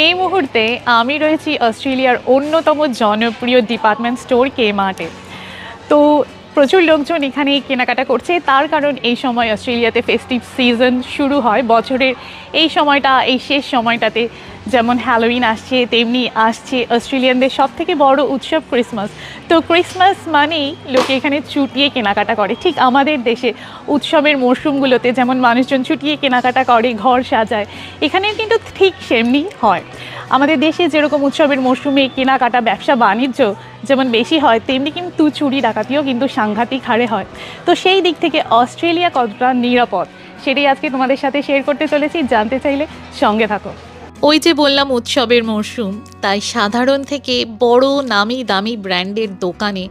এই মুহূর্তে আমি রয়েছি অস্ট্রেলিয়ার অন্যতম জনপ্রিয় ডিপার্টমেন্ট স্টোর কে মার্টে তো প্রচুর লোকজন এখানে কেনাকাটা করছে। তার কারণ এই সময় অস্ট্রেলিয়াতে ফেস্টিভ সিজন শুরু হয়। বছরের এই সময়টা, এই শেষ সময়টাতে যেমন হ্যালোইন আসছে, তেমনি আসছে অস্ট্রেলিয়ানদের সব থেকে বড় উৎসব ক্রিসমাস তো ক্রিসমাস মানেই লোকে এখানে চুটিয়ে কেনাকাটা করে। ঠিক আমাদের দেশে উৎসবের মরশুমগুলোতে যেমন মানুষজন ছুটিয়ে কেনাকাটা করে, ঘর সাজায় এখানে কিন্তু ঠিক সেমনি হয়। আমাদের দেশে যেরকম উৎসবের মরশুমে কেনাকাটা ব্যবসা বাণিজ্য যেমন বেশি হয়, তেমনি কিন্তু চুরি ডাকাতিও কিন্তু সাংঘাতিক হারে হয়। তো সেই দিক থেকে অস্ট্রেলিয়া কতটা নিরাপদ, সেটাই আজকে তোমাদের সাথে শেয়ার করতে চলেছি। জানতে চাইলে সঙ্গে থাকো। ওই যে বললাম উৎসবের মরশুম, তাই সাধারণ থেকে বড় নামি দামি ব্র্যান্ডের দোকানে,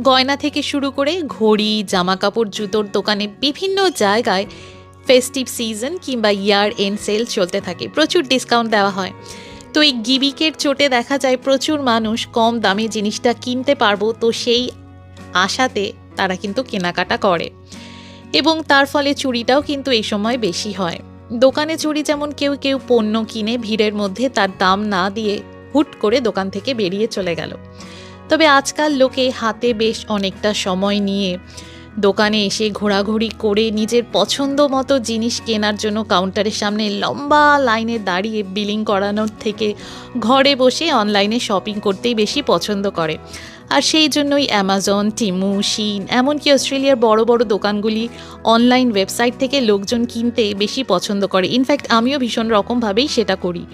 গয়না থেকে শুরু করে ঘড়ি জামা কাপড় জুতোর দোকানে বিভিন্ন জায়গায় ফেস্টিভ সিজন কিংবা ইয়ার এন্ড সেল চলতে থাকে। প্রচুর ডিসকাউন্ট দেওয়া হয়। তো এই গিবিকের চোটে দেখা যায় প্রচুর মানুষ কম দামে জিনিসটা কিনতে পারব, তো সেই আশাতে তারা কিন্তু কেনাকাটা করে। এবং তার ফলে চুরিটাও কিন্তু এই সময় বেশি হয়। দোকানে চুরি যেমন কেউ কেউ পণ্য কিনে ভিড়ের মধ্যে তার দাম না দিয়ে হুট করে দোকান থেকে বেরিয়ে চলে গেল। তবে আজকাল লোকে হাতে বেশ অনেকটা সময় নিয়ে দোকানে এসে ঘোরাঘুরি করে নিজের পছন্দ মতো জিনিস কেনার জন্য কাউন্টারের সামনে লম্বা লাইনে দাঁড়িয়ে বিলিং করানোর থেকে ঘরে বসে অনলাইনে শপিং করতেই বেশি পছন্দ করে। আর সেই জন্যই অ্যামাজন টিমু শিন এমনকি অস্ট্রেলিয়ার বড় বড় দোকানগুলি অনলাইন ওয়েবসাইট থেকে লোকজন কিনতে বেশি পছন্দ করে। ইনফ্যাক্ট আমিও ভীষণ রকমভাবেই সেটা করি।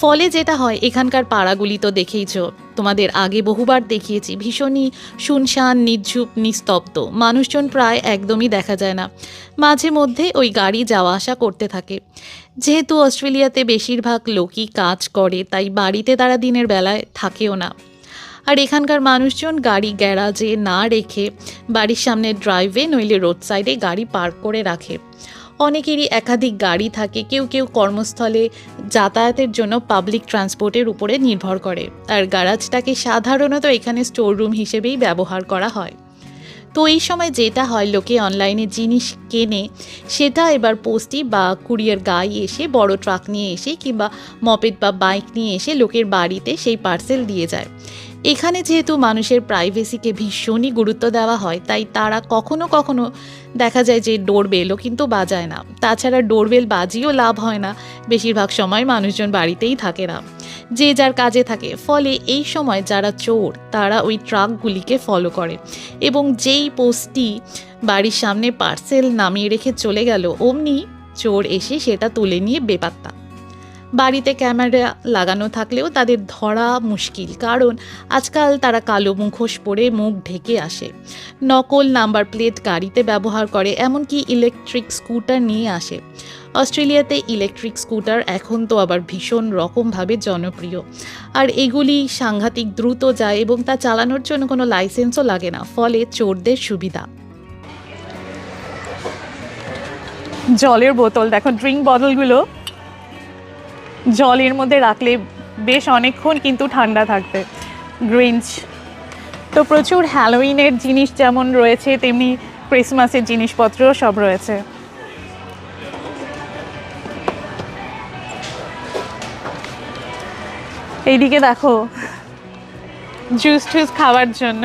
ফলে যেটা হয়, এখানকার পাড়াগুলি তো দেখেইছ তোমাদের আগে বহুবার দেখিয়েছি, ভীষণই শুনশান, নিঝুপ, নিস্তব্ধ। মানুষজন প্রায় একদমই দেখা যায় না। মাঝে মধ্যে ওই গাড়ি যাওয়া আসা করতে থাকে। যেহেতু অস্ট্রেলিয়াতে বেশিরভাগ লোকই কাজ করে, তাই বাড়িতে তারা দিনের বেলায় থাকেও না। আর এখানকার মানুষজন গাড়ি গ্যারাজে না রেখে বাড়ির সামনে ড্রাইভে নইলে রোড সাইডে গাড়ি পার্ক করে রাখে। অনেকেরই একাধিক গাড়ি থাকে, কেউ কেউ কর্মস্থলে যাতায়াতের জন্য পাবলিক ট্রান্সপোর্টের উপরে নির্ভর করে। আর গ্যারাজটাকে সাধারণত এখানে স্টোর রুম হিসেবেই ব্যবহার করা হয়। তো এই সময় যেটা হয়, লোকে অনলাইনে জিনিস কেনে, সেটা এবার পোস্টি বা কুরিয়ার গাই এসে বড় ট্রাক নিয়ে এসে কিংবা মপেড বা বাইক নিয়ে এসে লোকের বাড়িতে সেই পার্সেল দিয়ে যায়। এখানে যেহেতু মানুষের প্রাইভেসিকে ভীষণই গুরুত্ব দেওয়া হয়, তাই তারা কখনো কখনো দেখা যায় যে ডোরবেলও কিন্তু বাজায় না। তাছাড়া ডোরবেল বাজিও লাভ হয় না, বেশিরভাগ সময় মানুষজন বাড়িতেই থাকে না। যে যার কাজে থাকে, ফলে এই সময় যারা চোর, তারা ওই ট্রাকগুলিকে ফলো করে। এবং যেই পোস্টটি বাড়ির সামনে পার্সেল নামিয়ে রেখে চলে গেল, অমনি চোর এসে সেটা তুলে নিয়ে বেপাত্তা। বাড়িতে ক্যামেরা লাগানো থাকলেও তাদের ধরা মুশকিল, কারণ আজকাল তারা কালো মুখোশ পরে মুখ ঢেকে আসে। নকল নাম্বার প্লেট গাড়িতে ব্যবহার করে, এমনকি ইলেকট্রিক স্কুটার নিয়ে আসে। অস্ট্রেলিয়াতে ইলেকট্রিক স্কুটার এখন তো আবার ভীষণ রকমভাবে জনপ্রিয়। আর এগুলি সাংঘাতিক দ্রুত যায় এবং তা চালানোর জন্য কোনো লাইসেন্সও লাগে না, ফলে চোরদের সুবিধা। জলের বোতল, দেখো, ড্রিঙ্ক বটলগুলো জলের মধ্যে রাখলে বেশ অনেকক্ষণ কিন্তু ঠান্ডা থাকবে গ্রিঞ্চ তো প্রচুর হ্যালোইনের জিনিস যেমন রয়েছে, তেমনি ক্রিসমাসের জিনিসপত্রও সব রয়েছে। এইদিকে দেখো জুস টুস খাওয়ার জন্য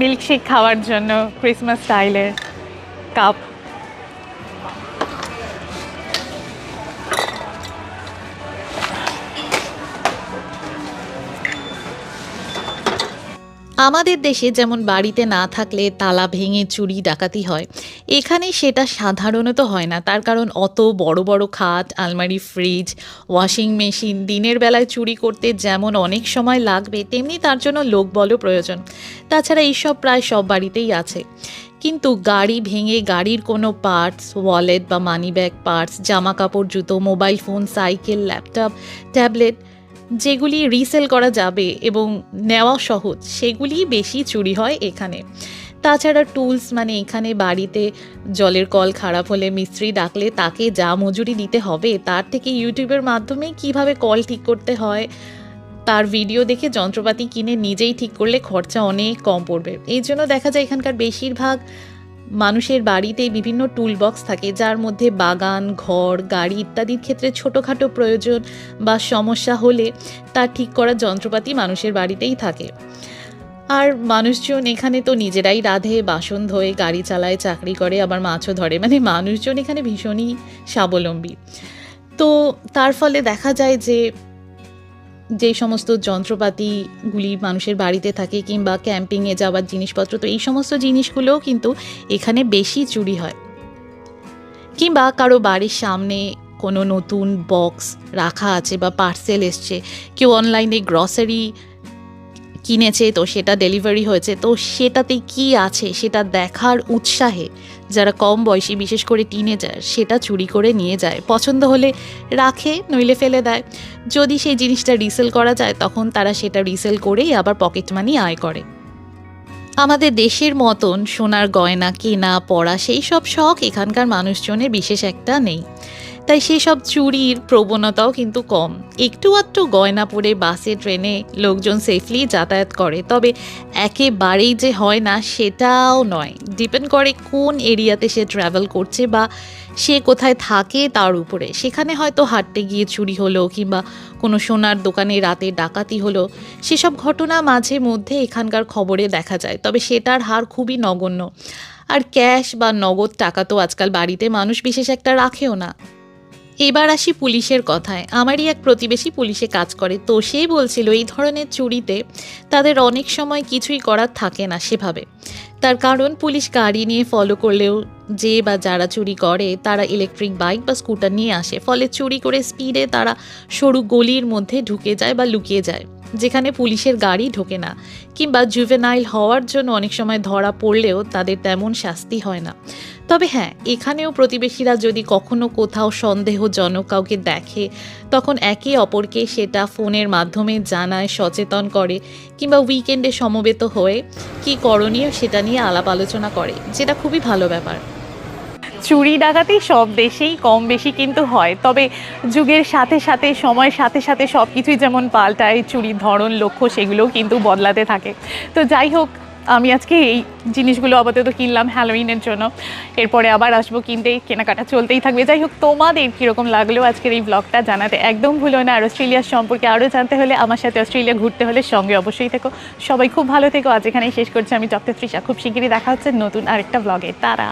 মিল্কশেক খাওয়ার জন্য ক্রিসমাস স্টাইলের কাপ আমাদের দেশে যেমন বাড়িতে না থাকলে তালা ভেঙে চুরি ডাকাতি হয়, এখানে সেটা সাধারণত হয় না। তার কারণ অত বড় বড় খাট, আলমারি, ফ্রিজ, ওয়াশিং মেশিন দিনের বেলায় চুরি করতে যেমন অনেক সময় লাগবে, তেমনি তার জন্য লোকবলও প্রয়োজন। তাছাড়া এইসব প্রায় সব বাড়িতেই আছে। কিন্তু গাড়ি ভেঙে গাড়ির কোনো পার্টস, ওয়ালেট বা মানি ব্যাগ পার্টস জামা কাপড় জুতো, mobile phone, cycle, laptop, tablet যেগুলি রিসেল করা যাবে এবং নেওয়া সহজ, সেগুলি বেশি চুরি হয় এখানে। তাছাড়া টুলস মানে এখানে বাড়িতে জলের কল খারাপ হলে মিস্ত্রি ডাকলে তাকে যা মজুরি দিতে হবে তার থেকে ইউটিউবের মাধ্যমে কীভাবে কল ঠিক করতে হয়, তার ভিডিও দেখে যন্ত্রপাতি কিনে নিজেই ঠিক করলে খরচা অনেক কম পড়বে। এই জন্য দেখা যায় এখানকার বেশিরভাগ মানুষের বাড়িতে বিভিন্ন টুল বক্স থাকে, যার মধ্যে বাগান, ঘর, গাড়ি ইত্যাদির ক্ষেত্রে ছোটোখাটো প্রয়োজন বা সমস্যা হলে তা ঠিক করার যন্ত্রপাতি মানুষের বাড়িতেই থাকে। আর মানুষজন এখানে তো নিজেরাই রাধে, বাসন ধোয়ে, গাড়ি চালায়, চাকরি করে, আবার মাছও ধরে। মানে মানুষজন এখানে ভীষণই স্বাবলম্বী। তো তার ফলে দেখা যায় যে যে সমস্ত যন্ত্রপাতিগুলি মানুষের বাড়িতে থাকে কিংবা ক্যাম্পিংয়ে যাওয়ার জিনিসপত্র, তো এই সমস্ত জিনিসগুলোও কিন্তু এখানে বেশি চুরি হয়। কিংবা কারও বাড়ির সামনে কোনো নতুন বক্স রাখা আছে বা পার্সেল এসছে, কেউ অনলাইনে গ্রসারি কিনেছে, তো সেটা ডেলিভারি হয়েছে, তো সেটাতে কি আছে সেটা দেখার উৎসাহে যারা কম বয়সী, বিশেষ করে টিনেজার সেটা চুরি করে নিয়ে যায়। পছন্দ হলে রাখে, নইলে ফেলে দেয়। যদি সেই জিনিসটা রিসেল করা যায়, তখন তারা সেটা রিসেল করেই আবার পকেট মানি আয় করে। আমাদের দেশের মতন সোনার গয়না, কেনা, পড়া, সেই সব শখ এখানকার মানুষজনের বিশেষ একটা নেই। তাই সেই সব চুরির প্রবণতাও কিন্তু কম। একটু আধটু গয়না পরে বাসে, ট্রেনে লোকজন সেফলি যাতায়াত করে, তবে একেবারেই যে হয় না সেটাও নয়। ডিপেন্ড করে কোন এরিয়াতে সে ট্রাভেল করছে বা সে কোথায় থাকে তার উপরে। সেখানে হয়তো হাঁটতে গিয়ে চুরি হলো কিংবা কোনো সোনার দোকানে রাতে ডাকাতি হলো। সেসব ঘটনা মাঝে মধ্যে এখানকার খবরে দেখা যায়, তবে সেটার হার খুবই নগণ্য। আর ক্যাশ বা নগদ টাকা তো আজকাল বাড়িতে মানুষ বিশেষ একটা রাখেও না। এবার আসি পুলিশের কথায়। আমারই এক প্রতিবেশী পুলিশে কাজ করে, তো সে বলছিল এই ধরনের চুরিতে তাদের অনেক সময় কিছুই করার থাকে না সেভাবে। তার কারণ পুলিশ গাড়ি নিয়ে ফলো করলেও যে বা যারা চুরি করে, তারা ইলেকট্রিক বাইক বা স্কুটার নিয়ে আসে। ফলে চুরি করে স্পিডে তারা সরু গলির মধ্যে ঢুকে যায় বা লুকিয়ে যায়। যেখানে পুলিশের গাড়ি ঢোকে না, কিংবা জুভেনাইল হওয়ার জন্য অনেক সময় ধরা পড়লেও তাদের তেমন শাস্তি হয় না। তবে হ্যাঁ এখানেও প্রতিবেশীরা যদি কখনো কোথাও সন্দেহজনক কাউকে দেখে, তখন একে অপরকে সেটা ফোনের মাধ্যমে জানায়, সচেতন করে, কিংবা উইকেন্ডে সমবেত হয়ে কি করণীয় সেটা নিয়ে আলাপ আলোচনা করে, যেটা খুবই ভালো ব্যাপার। চুরি ডাকাতি সব দেশেই কম বেশি কিন্তু হয়। তবে যুগের সাথে সাথে, সময়ের সাথে সাথে সব কিছুই যেমন পাল্টায়, চুরির ধরন, লক্ষ্য সেগুলোও কিন্তু বদলাতে থাকে। তো যাই হোক, আমি আজকে এই জিনিসগুলো আপাতত কিনলাম হ্যালোইনের জন্য। এরপরে আবার আসব কিনতে, কেনাকাটা চলতেই থাকবে। যাই হোক, তোমাদের কীরকম লাগল আজকের এই ব্লগটা জানাতে একদম ভুলো না। আর অস্ট্রেলিয়ার সম্পর্কে আরও জানতে হলে আমার সাথে অস্ট্রেলিয়া ঘুরতে হলে সঙ্গে অবশ্যই থেকো। সবাই খুব ভালো থেকো। আজ এখানেই শেষ করছি। আমি ডক্টর তৃষা খুব শিগগিরই দেখা হচ্ছে নতুন আরেকটা ব্লগে তারা।